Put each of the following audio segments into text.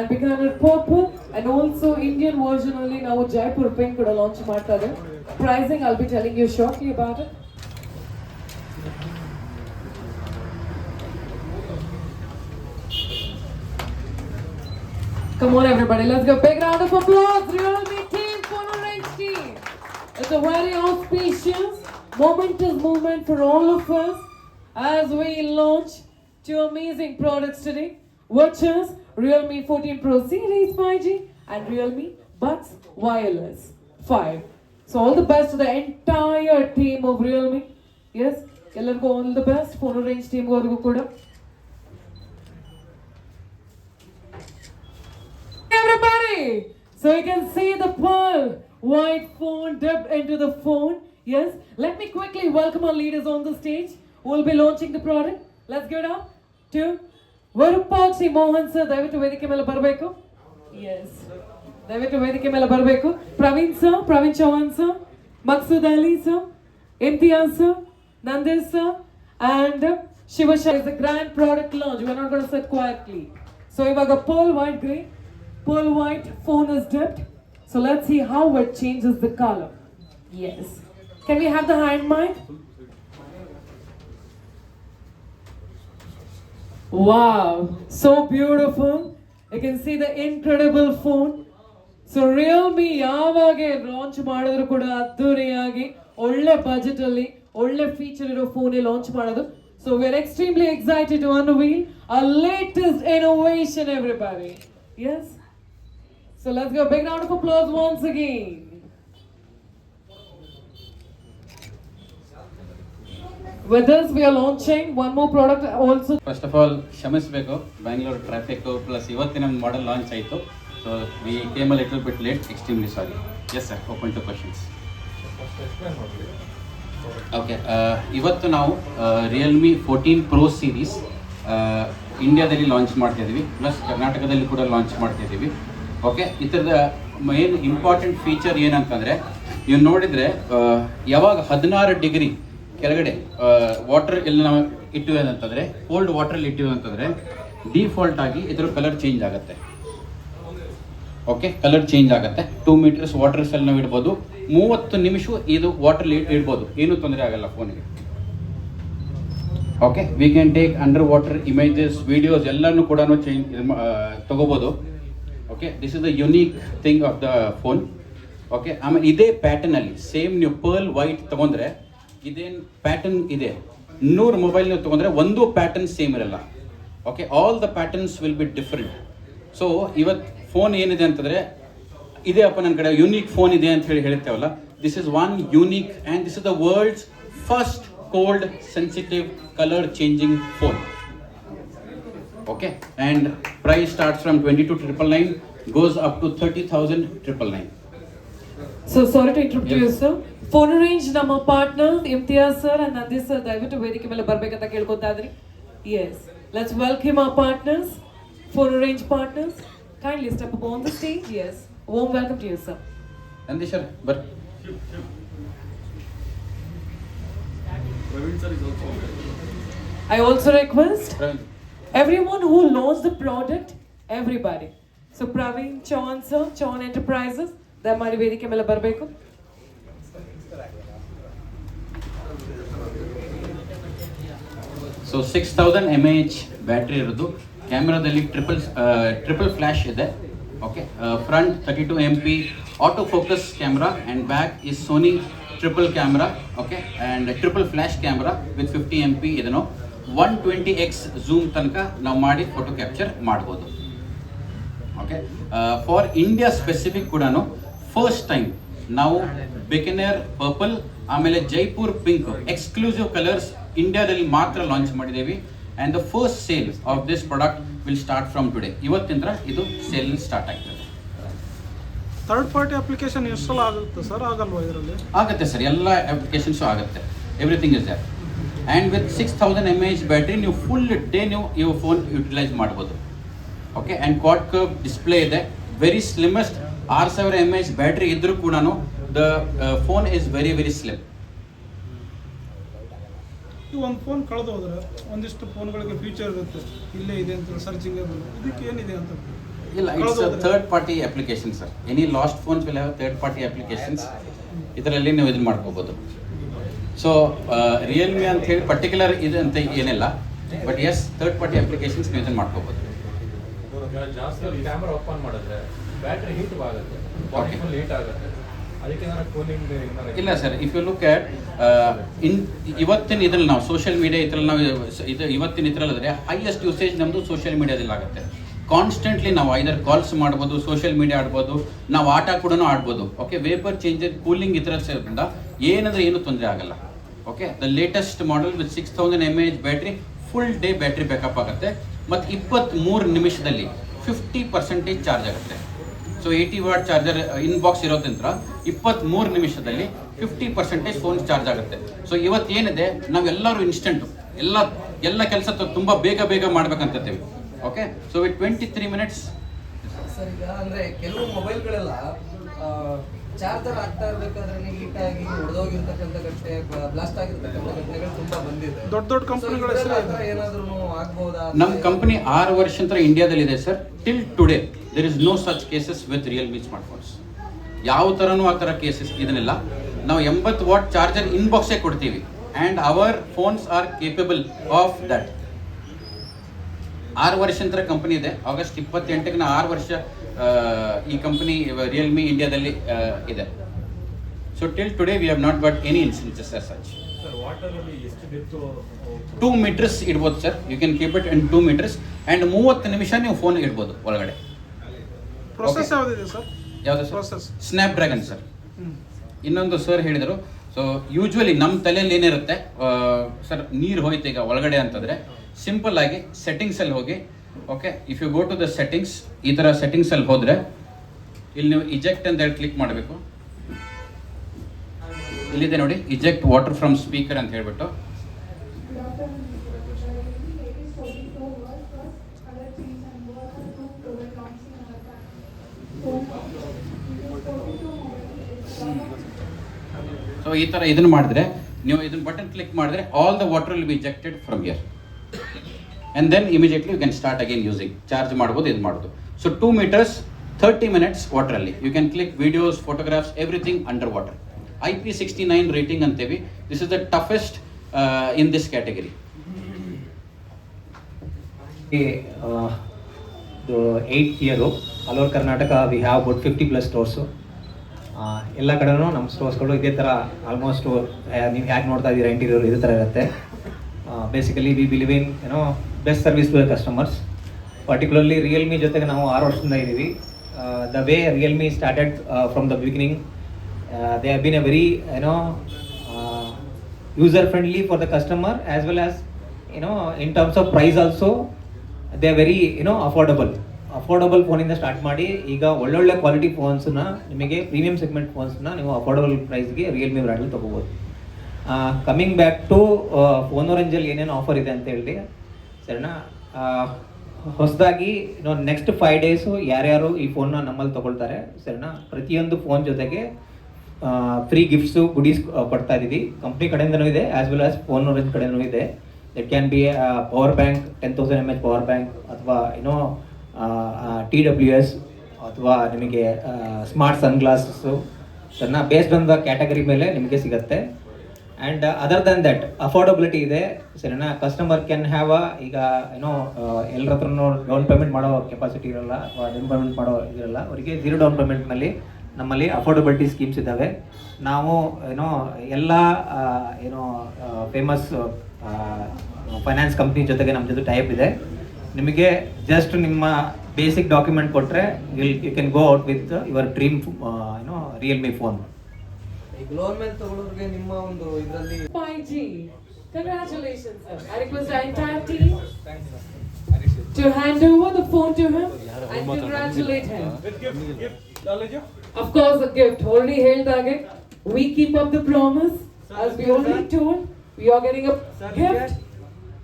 and Bikaner purple and also Indian version ಅಲ್ಲಿ ನಾವು Jaipur pink ಕೂಡ ಲಾಂಚ್ ಮಾಡ್ತಾ ಇದ್ದೇವೆ pricing I'll be telling you shortly about it. Come on everybody, let's go big round of applause. Realme team, Phono Range team. It's a very auspicious, momentous moment for all of us as we launch two amazing products today, which is Realme 14 Pro Series 5G and Realme Buds Wireless 5. So all the best to the entire team of Realme. Yes, ಎಲ್ಲರಿಗೂ all the best. Phono Range team ಅವರಿಗೂ ಕೂಡ. Everybody! So you can see the pearl white phone dipped into the phone. Yes. Let me quickly welcome our leaders on the stage who will be launching the product. Let's give it up to Virupakshi Mohan sir ದಯವಿಟ್ಟು ವೇದಿಕೆ ಮೇಲೆ ಬರಬೇಕು yes ದಯವಿಟ್ಟು ವೇದಿಕೆ ಮೇಲೆ ಬರಬೇಕು Praveen sir Praveen Chauhan sir Maqsood Ali sir Imtiaz sir Nandish sir and Shivasha is the grand product launch we are not gonna set quietly so ಇವಾಗ pearl white grey pearl white phone is dipped. So let's see how it changes the color. Yes. Can we have the hand mic? Wow, so beautiful. You can see the incredible phone. So Realme ಯಾವಾಗೆ launch ಮಾಡಿದ್ರು ಕೂಡ ಅದ್ದೂರಿಯಾಗಿ ಒಳ್ಳೆ budget ಅಲ್ಲಿ ಒಳ್ಳೆ feature ಇರೋ phone launch ಮಾಡೋದು so we're extremely excited one will a latest innovation every yes yes so go. Big big of applause once again. With we are launching one more product also. First of all ಕ್ಷಮಿಸಬೇಕು. Bangalore traffic plus ಇವತ್ತಿನ model launch ಆಯಿತು. So we came a little bit late extremely sorry yes sir open to questions okay uh, ಇವತ್ತು ನಾವು Realme fourteen pro series ಇಂಡಿಯಾದಲ್ಲಿ launch ಮಾಡ್ತಾ ಇದ್ದೀವಿ plus ಕರ್ನಾಟಕದಲ್ಲಿ ಕೂಡ ಲಾಂಚ್ ಮಾಡ್ತಾ ಇದ್ದೀವಿ ಓಕೆ ಇದರದ ಮೇನ್ ಇಂಪಾರ್ಟೆಂಟ್ ಫೀಚರ್ ಏನಂತಂದರೆ ನೀವು ನೋಡಿದರೆ ಯಾವಾಗ ಹದಿನಾರು ಡಿಗ್ರಿ ಕೆಳಗಡೆ ವಾಟರ್ ಎಲ್ಲಿ ನಾವು ಇಟ್ಟಿವೆ ಅಂತಂದರೆ ಕೋಲ್ಡ್ ವಾಟ್ರಲ್ಲಿ ಇಟ್ಟಿವೆ ಅಂತಂದರೆ ಡಿಫಾಲ್ಟ್ ಆಗಿ ಇದ್ರ ಕಲರ್ ಚೇಂಜ್ ಆಗುತ್ತೆ. ಓಕೆ ಕಲರ್ ಚೇಂಜ್ ಆಗುತ್ತೆ. ಟೂ ಮೀಟರ್ಸ್ ವಾಟರ್ ಸೆಲ್ ನಾವು ಇಡ್ಬೋದು. ಮೂವತ್ತು ನಿಮಿಷ ಇದು ವಾಟರ್ ಇಡ್ಬೋದು. ಏನೂ ತೊಂದರೆ ಆಗಲ್ಲ ಫೋನಿಗೆ okay we can take under water images videos ಎಲ್ಲನೂ ಕೂಡ ಚೇಂಜ್ ತಗೋಬೋದು. Okay this is the unique thing of the phone okay ಆಮೇಲೆ ಇದೇ ಪ್ಯಾಟರ್ನಲ್ಲಿ ಸೇಮ್ ನೀವು ಪರ್ಲ್ ವೈಟ್ ತೊಗೊಂಡ್ರೆ ಇದೇನು ಪ್ಯಾಟರ್ನ್ ಇದೆ? ನೂರು ಮೊಬೈಲ್ ನೀವು ತೊಗೊಂಡ್ರೆ ಒಂದು ಪ್ಯಾಟರ್ನ್ ಸೇಮ್ ಇರಲ್ಲ. Okay all the patterns will be different so ಇವತ್ತು ಫೋನ್ ಏನಿದೆ ಅಂತಂದರೆ, ಇದೇ ಅಪ್ಪ ನನ್ನ ಕಡೆ ಯೂನಿಕ್ ಫೋನ್ ಇದೆ ಅಂತ ಹೇಳಿ ಹೇಳ್ತೇವಲ್ಲ. This is one unique and this is the world's first cold sensitive colour changing phone okay and price starts from twenty two triple nine goes up to thirty thousand triple nine So sorry to interrupt you, sir. Phone range ನಮ್ಮ partner Imtiaz sir and Nandish sir ದಯವಿಟ್ಟು ವೇದಿಕೆ ಮೇಲೆ ಬರ್ಬೇಕಂತ ಕೇಳ್ಕೊತಾ ಇದ್ರಿ yes let's welcome our partners phone range partners kindly step up on the stage yes ohm welcome to you sir ನಂದೀಶರ್ ಬರ್ರಿ I also request Praveen everyone who launched the product, everybody. So Praveen Chauhan sir, Chauhan Enterprises, ದಯಮಾಡಿ ವೇದಿಕೆ ಮೇಲೆ ಬರಬೇಕು. So six thousand M H battery ಇರೋದು. ಕ್ಯಾಮ್ರಾದಲ್ಲಿ triple triple flash ಇದೆ. Okay front thirty two M P auto focus camera and back is Sony triple camera okay and triple flash camera with fifty M P ಇದನ್ನು one twenty X zoom ತನಕ ನಾವು ಮಾಡಿ photo capture ಮಾಡ್ಬೋದು. Okay for India specific ಕೂಡ first time ನಾವು Bikaner purple ಆಮೇಲೆ Jaipur pink exclusive colours ಇಂಡಿಯಾದಲ್ಲಿ ಮಾತ್ರ ಲಾಂಚ್ ಮಾಡಿದ್ದೀವಿ and the first sale of this product will start from today ಇವತ್ತಿಂದ ಇದು ಸೇಲ್ ಸ್ಟಾರ್ಟ್ ಆಗ್ತದೆ. ಥರ್ಡ್ ಪಾರ್ಟಿ ಅಪ್ಲಿಕೇಶನ್ ಎಷ್ಟು ಆಗುತ್ತೆ ಸರ್ ಆಗಲ್ವಾ ಇದರಲ್ಲಿ? ಆಗುತ್ತೆ ಸರ್ ಎಲ್ಲ ಅಪ್ಲಿಕೇಶನ್ಸು ಆಗುತ್ತೆ. Everything is there and with six thousand M H battery ನೀವು ಫುಲ್ ಡೇ ನೀವು ಇವು ಫೋನ್ ಯುಟಿಲೈಸ್ ಮಾಡ್ಬೋದು. Okay and quad curve display ಇದೆ. ವೆರಿ ಸ್ಲಿಮೆಸ್ಟ್ ಆರು ಸಾವಿರ ಎಂ ಎಚ್ ಬ್ಯಾಟ್ರಿ ಇದ್ರೂ ಕೂಡ the phone is very very slim ಒಂದು ಫೋನ್ ಕಳೆದು ಹೋದ್ರೆ ಒಂದಿಷ್ಟು ಫೋನ್ಗಳಿಗೆ ಫೀಚರ್ ಇರುತ್ತೆ. ಇಲ್ಲೇ ಇದೆ ಅಂತ ಸರ್ಚಿಂಗ್ ಇದಕ್ಕೆ ಏನಿದೆ ಅಂತ ಇಲ್ಲ it's third party application sir any lost phones will have third party applications ಇದರಲ್ಲಿ ನೀವು ಇದನ್ನ ಮಾಡ್ಕೋಬೋದು. ಸೊ ರಿಯಲ್ಮಿ ಅಂತ ಹೇಳಿ ಪರ್ಟಿಕ್ಯುಲರ್ ಇದು ಅಂತ ಏನಿಲ್ಲ. But yes third party applications ನೀವು ಇದನ್ನ ಮಾಡ್ಕೋಬೋದು. ಜಾಸ್ತಿ ಕ್ಯಾಮ್ರಾ ಓಪನ್ ಮಾಡಿದ್ರೆ ಬ್ಯಾಟ್ರಿ ಹೀಟ್ ಆಗುತ್ತೆ. ಬಾಡಿ ಫುಲ್ ಹೀಟ್ ಆಗುತ್ತೆ ಇಲ್ಲ sir if you look at in ಇವತ್ತಿನ ಇದ್ರಲ್ಲಿ ನಾವು ಸೋಷಿಯಲ್ ಮೀಡಿಯಾ ಇದ್ರಲ್ಲಿ ನಾವು ಇದು ಇವತ್ತಿನ ಇದ್ರಲ್ಲಿದ್ರೆ ಹೈಯೆಸ್ಟ್ ಯೂಸೇಜ್ ನಮ್ಮದು ಸೋಷಿಯಲ್ ಮೀಡಿಯಾದಲ್ಲಿ ಆಗುತ್ತೆ. ಕಾನ್ಸ್ಟೆಂಟ್ಲಿ ನಾವು ಐದರ್ ಕಾಲ್ಸ್ ಮಾಡ್ಬೋದು ಸೋಷಿಯಲ್ ಮೀಡಿಯಾ ಆಡ್ಬೋದು ನಾವು ಆಟ ಕೂಡ ಆಡ್ಬೋದು. ಓಕೆ ವೇಪರ್ ಚೇಂಜರ್ ಕೂಲಿಂಗ್ ಈ ಥರ ಸೇರೋದ್ರಿಂದ ಏನಂದ್ರೆ ಏನು ತೊಂದರೆ ಆಗಲ್ಲ. Okay the latest model with six thousand M H battery full day battery backup ಆಗುತ್ತೆ. ಮತ್ತು ಇಪ್ಪತ್ತ್ಮೂರು ನಿಮಿಷದಲ್ಲಿ ಫಿಫ್ಟಿ ಪರ್ಸೆಂಟೇಜ್ ಚಾರ್ಜ್ ಆಗುತ್ತೆ. So eighty watt charger in box ಇರೋದ್ರಿಂದ ಇಪ್ಪತ್ತ್ಮೂರು ನಿಮಿಷದಲ್ಲಿ ಫಿಫ್ಟಿ ಪರ್ಸೆಂಟೇಜ್ ಫೋನ್ ಚಾರ್ಜ್ ಆಗುತ್ತೆ. ಸೊ ಇವತ್ತೇನಿದೆ ನಾವೆಲ್ಲರೂ ಇನ್ಸ್ಟೆಂಟು ಎಲ್ಲ ಎಲ್ಲ ಕೆಲಸ ತುಂಬ ಬೇಗ ಬೇಗ ಮಾಡ್ಬೇಕಂತೀವಿ okay so with twenty three minutes sir ಈಗ ಅಂದ್ರೆ ಕೆಲವು ಮೊಬೈಲ್ಗಳೆಲ್ಲ ಚಾರ್ಜರ್ ಆಗ್ತಾ ಇರ್ಬೇಕಾದ್ರೆ ಹೀಟ್ ಆಗಿ ಒಡೆದೋಗಿರ್ತಕ್ಕಂಥ ಘಟನೆ ಬ್ಲಾಸ್ಟ್ ಆಗಿರ್ತಕ್ಕಂಥ ಘಟನೆಗಳು ತುಂಬಾ ಬಂದಿದೆ. ದೊಡ್ಡ ದೊಡ್ಡ ಕಂಪನಿಗಳ ಏನಾದ್ರೂ ನಮ್ಮ ಕಂಪನಿ ಆರು ವರ್ಷಂತರ ಇಂಡಿಯಾದಲ್ಲಿ ಇದೆ sir. Till today there is no such cases with Realme smartphones ಯಾವ ಥರನೂ ಆ ಥರ ಕೇಸಸ್ ಇದನ್ನೆಲ್ಲ. ನಾವು ಎಂಬತ್ತು ವಾಟ್ ಚಾರ್ಜರ್ ಇನ್ಬಾಕ್ಸೇ ಕೊಡ್ತೀವಿ. And our phones are capable of that ಆರು ವರ್ಷಂತರ ಕಂಪನಿ ಇದೆ. ಆಗಸ್ಟ್ ಇಪ್ಪತ್ತೆಂಟಕ್ಕೆ ಆರು ವರ್ಷ ಈ ಕಂಪನಿ ರಿಯಲ್ಮಿ ಇಂಡಿಯಾದಲ್ಲಿ ಇದೆ. So till today we have not but any incidents as such sir water ಅಲ್ಲಿ ಎಷ್ಟು ಡೆಪ್ತ್ ಟೂ ಮೀಟರ್ಸ್ ಇಡ್ಬೋದು sir you can keep it and two metres and ಮೂವತ್ತು ನಿಮಿಷ ನೀವು ಫೋನ್ ಇಡ್ಬೋದು ಒಳಗಡೆ. ಪ್ರೊಸೆಸ್ ಯಾವುದಿದೆ ಸರ್ ಯಾವುದು ಪ್ರೊಸೆಸ್. ಸ್ನ್ಯಾಪ್ ಡ್ರ್ಯಾಗನ್ ಸರ್ ಇನ್ನೊಂದು ಸರ್ ಹೇಳಿದರು. ಸೊ ಯೂಶ್ವಲಿ ನಮ್ಮ ತಲೆಯಲ್ಲಿ ಏನಿರುತ್ತೆ ಸರ್ ನೀರು ಹೋಯ್ತು ಈಗ ಒಳಗಡೆ ಅಂತಂದರೆ ಸಿಂಪಲ್ ಆಗಿ ಸೆಟ್ಟಿಂಗ್ಸಲ್ಲಿ ಹೋಗಿ okay if you go to the settings ಈ ಥರ ಸೆಟ್ಟಿಂಗ್ಸಲ್ಲಿ ಹೋದರೆ ಇಲ್ಲಿ ನೀವು ಇಜೆಕ್ಟ್ ಅಂತ ಹೇಳಿ ಕ್ಲಿಕ್ ಮಾಡಬೇಕು. ಇಲ್ಲಿದೆ ನೋಡಿ ಇಜೆಕ್ಟ್ ವಾಟರ್ ಫ್ರಮ್ ಸ್ಪೀಕರ್ ಅಂತ ಹೇಳ್ಬಿಟ್ಟು. ಸೊ ಈ ಥರ ಇದನ್ನು ಮಾಡಿದ್ರೆ, ನೀವು ಇದನ್ನ ಬಟನ್ ಕ್ಲಿಕ್ ಮಾಡಿದ್ರೆ all the water will be ejected from ear and then immediately you can start again using charge ಮಾಡ್ಬೋದು, ಇದು ಮಾಡೋದು so two metres thirty minutes ವಾಟರಲ್ಲಿ you can click videos photographs everything under water I P sixty nine rating ಅಂತೇವಿ. This is the toughest in this category eight year all over Karnataka we have about fifty plus stores ಎಲ್ಲ ಕಡೆನೂ ನಮ್ಮ ಸ್ಟೋರ್ಸ್ಗಳು ಇದೇ ಥರ almost ನೀವು ಹೇಗೆ ನೋಡ್ತಾ ಇದ್ದೀರಾ ಇಂಟೀರಿಯರ್ ಇದೇ ಥರ ಇರುತ್ತೆ. ಬೇಸಿಕಲಿ ವಿ ಬಿಲಿವ್ ಇನ್ ಏನೋ best service to the customers particularly Realme ಜೊತೆಗೆ ನಾವು ಆರು ವರ್ಷದಿಂದ ಇದ್ದೀವಿ the way Realme started from the beginning they have been a very ಏನೋ user friendly for the customer as well as, you know, in terms of price also, they are very, you know, affordable. Affordable ಫೋನಿಂದ start ಮಾಡಿ, ಈಗ ಒಳ್ಳೊಳ್ಳೆ quality ಫೋನ್ಸ್ನ ನಿಮಗೆ premium segment ಫೋನ್ಸ್ನ ನೀವು affordable ಪ್ರೈಸ್ಗೆ Realme ಬ್ರ್ಯಾಂಡಲ್ಲಿ ತೊಗೋಬೋದು. Coming back to phone ರೇಂಜಲ್ಲಿ ಏನೇನು offer ಇದೆ ಅಂತ ಹೇಳಿ, ಸರಿನಾ? ಹೊಸದಾಗಿ ನೆಕ್ಸ್ಟ್ ಫೈವ್ ಡೇಸು ಯಾರ್ಯಾರು ಈ ಫೋನ್ನ ನಮ್ಮಲ್ಲಿ ತೊಗೊಳ್ತಾರೆ, ಸರಿನಾ? ಪ್ರತಿಯೊಂದು ಫೋನ್ ಜೊತೆಗೆ ಫ್ರೀ ಗಿಫ್ಟ್ಸು ಗುಡೀಸ್ ಕೊಡ್ತಾ ಇದ್ದೀವಿ ಕಂಪ್ನಿ ಕಡೆಯಿಂದನೂ ಇದೆ as well as phone range ಕಡೆಯೂ ಇದೆ. It can be power bank ten thousand M H power bank ಅಥವಾ ಏನೋ ಟಿ ಡಬ್ಲ್ಯೂ ಎಸ್ ಅಥವಾ ನಿಮಗೆ ಸ್ಮಾರ್ಟ್ ಸನ್ ಗ್ಲಾಸಸ್ಸು ಸಣ್ಣ ಬೇಸ್ಡ್ ಆನ್ ದ ಕ್ಯಾಟಗರಿ ಮೇಲೆ ನಿಮಗೆ ಸಿಗುತ್ತೆ. And other than that affordability ಇದೆ. ಸರಿನಾ? ಕಸ್ಟಮರ್ ಕ್ಯಾನ್ ಹ್ಯಾವ್ ಅ ಈಗ ಏನೋ ಎಲ್ಲರ ಹತ್ರನೂ ಡೌನ್ ಪೇಮೆಂಟ್ ಮಾಡೋ ಕೆಪಾಸಿಟಿ ಇರಲ್ಲ, ಅಥವಾ ಡೌನ್ ಪೇಮೆಂಟ್ ಮಾಡೋ ಇದಿರಲ್ಲ. ಅವರಿಗೆ ಜೀರೋ ಡೌನ್ ಪೇಮೆಂಟ್ನಲ್ಲಿ ನಮ್ಮಲ್ಲಿ ಅಫೋರ್ಡಬಿಲಿಟಿ ಸ್ಕೀಮ್ಸ್ ಇದ್ದಾವೆ ನಾವು ಏನೋ ಎಲ್ಲ ಏನೋ ಫೇಮಸ್ ಫೈನಾನ್ಸ್ ಕಂಪ್ನಿ ಜೊತೆಗೆ ನಮ್ಮ ಜೊತೆ ಟೈಪ್ ಇದೆ ನಿಮಗೆ ಜಸ್ಟ್ ನಿಮ್ಮ ಬೇಸಿಕ್ ಡಾಕ್ಯುಮೆಂಟ್ ಕೊಟ್ಟರೆ will you can go out with your dream ಏನೋ ರಿಯಲ್ಮಿ ಫೋನ್ ಮೇಲೆ ತಗೊಳ್ಳೋರಿಗೆ ನಿಮ್ಮ ಒಂದು ಇದರಲ್ಲಿ 5G. Congratulations, sir. I request the entire team to hand over the phone to him and congratulate him. Of course, a gift. We keep the gift. We keep up the promise. As we already told, we are getting a gift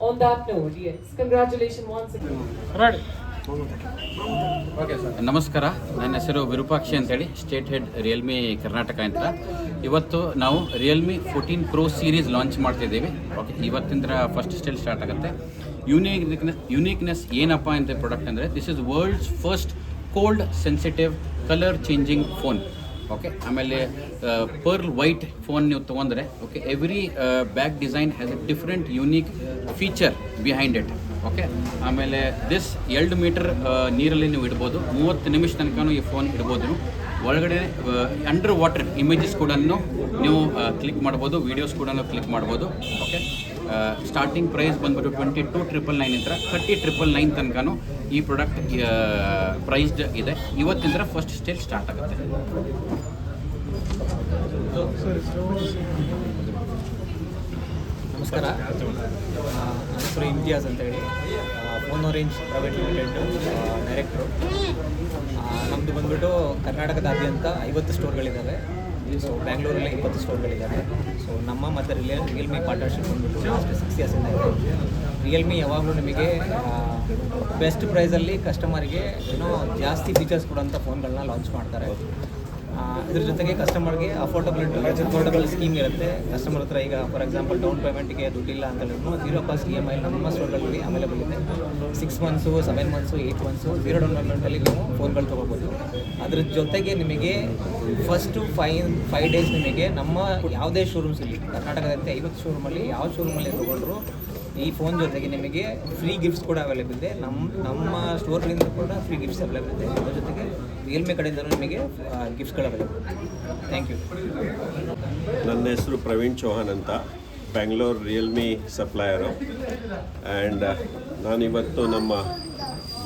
on that note. Yes. Congratulations once again. Ready ನಮಸ್ಕಾರ ನನ್ನ ಹೆಸರು ವಿರೂಪಾಕ್ಷಿ ಅಂತೇಳಿ state head Realme Karnataka ಅಂತ ಇವತ್ತು ನಾವು Realme fourteen pro series launch ಮಾಡ್ತಿದ್ದೀವಿ okay ಇವತ್ತಿಂದ first style start ಆಗುತ್ತೆ ಯುನೀಕ್ನೆಸ್ ಯುನೀಕ್ನೆಸ್ ಏನಪ್ಪ ಅಂತ ಪ್ರಾಡಕ್ಟ್ ಅಂದರೆ this is world's first cold sensitive colour changing phone okay ಆಮೇಲೆ ಪರ್ಲ್ ವೈಟ್ ಫೋನ್ ನೀವು ತೊಗೊಂಡ್ರೆ okay every back design has a different unique feature behind it okay ಆಮೇಲೆ this ಎರಡು metre ನೀರಲ್ಲಿ ನೀವು ಇಡ್ಬೋದು. ಮೂವತ್ತು ನಿಮಿಷ ತನಕ ಈ ಫೋನ್ ಇಡ್ಬೋದು. ಒಳಗಡೆ ಅಂಡರ್ ವಾಟರ್ ಇಮೇಜಸ್ ಕೂಡ ನೀವು ಕ್ಲಿಕ್ ಮಾಡ್ಬೋದು ವೀಡಿಯೋಸ್ ಕೂಡ ಕ್ಲಿಕ್ ಮಾಡ್ಬೋದು ಓಕೆ ಸ್ಟಾರ್ಟಿಂಗ್ ಪ್ರೈಸ್ ಬಂದ್ಬಿಟ್ಟು ಟ್ವೆಂಟಿ ಟು ಟ್ರಿಪಲ್ ನೈನ್ ಇಂದ ಥರ್ಟಿ ಟ್ರಿಪಲ್ ನೈನ್ ತನಕನೂ ಈ ಪ್ರಾಡಕ್ಟ್ ಪ್ರೈಸ್ಡ್ ಇದೆ. ಇವತ್ತಿಂದ ಫಸ್ಟ್ ಸ್ಟೇಜ್ ಸ್ಟಾರ್ಟ್ ಆಗುತ್ತೆ. ನಮಸ್ಕಾರ. ಆ, ಅಂತ ಹೆಸರು ಹೇಳಿ phone range private limited director ಕರ್ನಾಟಕದಾದ್ಯಂತ ಐವತ್ತು ಸ್ಟೋರ್ಗಳಿದ್ದಾವೆ ಸೊ ಬ್ಯಾಂಗ್ಳೂರಲ್ಲಿ ಇಪ್ಪತ್ತು ಸ್ಟೋರ್ಗಳಿದ್ದಾವೆ ಸೊ ನಮ್ಮ ಮತ್ತು ರಿಯಲ್ ರಿಯಲ್ಮಿ ಪಾರ್ಟ್ನರ್ಶಿಪ್ ಬಂದ್ಬಿಟ್ಟು ಲಾಸ್ಟ್ ಸಿಕ್ಸ್ ಇಯರ್ಸಿಂದ ಇದೆ. ರಿಯಲ್ಮಿ ಯಾವಾಗಲೂ ನಿಮಗೆ ಬೆಸ್ಟ್ ಪ್ರೈಸಲ್ಲಿ ಕಸ್ಟಮರಿಗೆ ಏನೋ ಜಾಸ್ತಿ ಫೀಚರ್ಸ್ ಕೊಡೋಂಥ ಫೋನ್ಗಳನ್ನ ಲಾಂಚ್ ಮಾಡ್ತಾರೆ. ಇದ್ರ ಜೊತೆಗೆ ಕಸ್ಟಮರ್ಗೆ ಅಫೋರ್ಡಬಿಲಿಟಿ ಅಫೋರ್ಡಬಲ್ ಸ್ಕೀಮ್ ಇರುತ್ತೆ. ಕಸ್ಟಮರ್ ಹತ್ರ ಈಗ ಫಾರ್ ಎಕ್ಸಾಂಪಲ್ ಡೌನ್ ಪೇಮೆಂಟ್ಗೆ ದುಡ್ಡಿಲ್ಲ ಅಂತ ಹೇಳಿದ್ರು zero cost E M I ನಮ್ಮ ಸ್ಟೋರ್ಗಳಲ್ಲಿ ಅವೈಲೇಬಲ್ ಇದೆ. Six months seven months eight months zero down ಪೇಮೆಂಟಲ್ಲಿ ನೀವು ಫೋನ್ಗಳು ತೊಗೋಬೋದು. ಅದ್ರ ಜೊತೆಗೆ ನಿಮಗೆ ಫಸ್ಟು ಫೈ ಫೈವ್ ಡೇಸ್ ನಿಮಗೆ ನಮ್ಮ ಯಾವುದೇ ಶೋರೂಮ್ಸ್ ಇಲ್ಲಿ ಕರ್ನಾಟಕದಂತೆ ಐವತ್ತು ಶೋರೂಮಲ್ಲಿ ಯಾವ ಶೋರೂಮಲ್ಲಿ ತೊಗೊಂಡ್ರು, ಈ ಫೋನ್ ಜೊತೆಗೆ ನಿಮಗೆ ಫ್ರೀ ಗಿಫ್ಟ್ಸ್ ಕೂಡ ಅವೈಲೇಬಲ್ ಇದೆ. ನಮ್ಮ ನಮ್ಮ ಸ್ಟೋರ್ಗಳಿಂದ ಕೂಡ ಫ್ರೀ ಗಿಫ್ಟ್ಸ್ ಅವೈಲೇಬಲ್ ಇದೆ. ಅದ್ರ ಜೊತೆಗೆ ರಿಯಲ್ಮಿ ಕಡೆಯಿಂದಲೂ ನಿಮಗೆ ಗಿಫ್ಟ್ಗಳು ಅವೈಲೇಬಲ್ ಥ್ಯಾಂಕ್ ಯು ನನ್ನ ಹೆಸರು ಪ್ರವೀಣ್ ಚೌಹಾನ್ ಅಂತ ಬ್ಯಾಂಗ್ಳೂರ್ ರಿಯಲ್ಮಿ ಸಪ್ಲಯರು ಆ್ಯಂಡ್ ನಾನಿವತ್ತು ನಮ್ಮ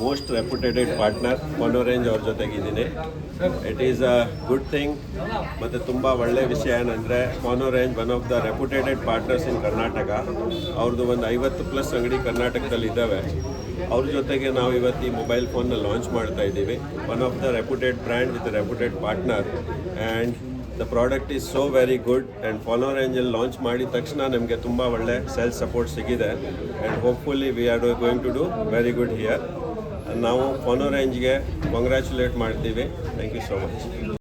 ಮೋಸ್ಟ್ ರೆಪ್ಯುಟೇಟೆಡ್ ಪಾರ್ಟ್ನರ್ ಮೊನೋರೇಂಜ್ ಅವ್ರ ಜೊತೆಗಿದ್ದೀನಿ it is a good thing ಮತ್ತು ತುಂಬ ಒಳ್ಳೆಯ ವಿಷಯ ಏನಂದರೆ Monorange one of the reputated partners in Karnataka ಅವ್ರದ್ದು ಒಂದು ಐವತ್ತು ಪ್ಲಸ್ ಅಂಗಡಿ ಕರ್ನಾಟಕದಲ್ಲಿ ಇದ್ದಾವೆ. ಅವ್ರ ಜೊತೆಗೆ ನಾವು ಇವತ್ತು ಈ ಮೊಬೈಲ್ ಫೋನ್ನ ಲಾಂಚ್ ಮಾಡ್ತಾ ಇದ್ದೀವಿ. One of the reputed brand with reputed partner and the product is so very good and follow ರೇಂಜಲ್ಲಿ ಲಾಂಚ್ ಮಾಡಿದ ತಕ್ಷಣ ನಮಗೆ ತುಂಬ ಒಳ್ಳೆ sales support ಸಿಗಿದೆ. And hopefully we are going to do very good here ನಾವು ಫೋನೋ ರೇಂಜ್ಗೆ ಕಂಗ್ರ್ಯಾಚುಲೇಟ್ ಮಾಡ್ತೀವಿ. Thank you so much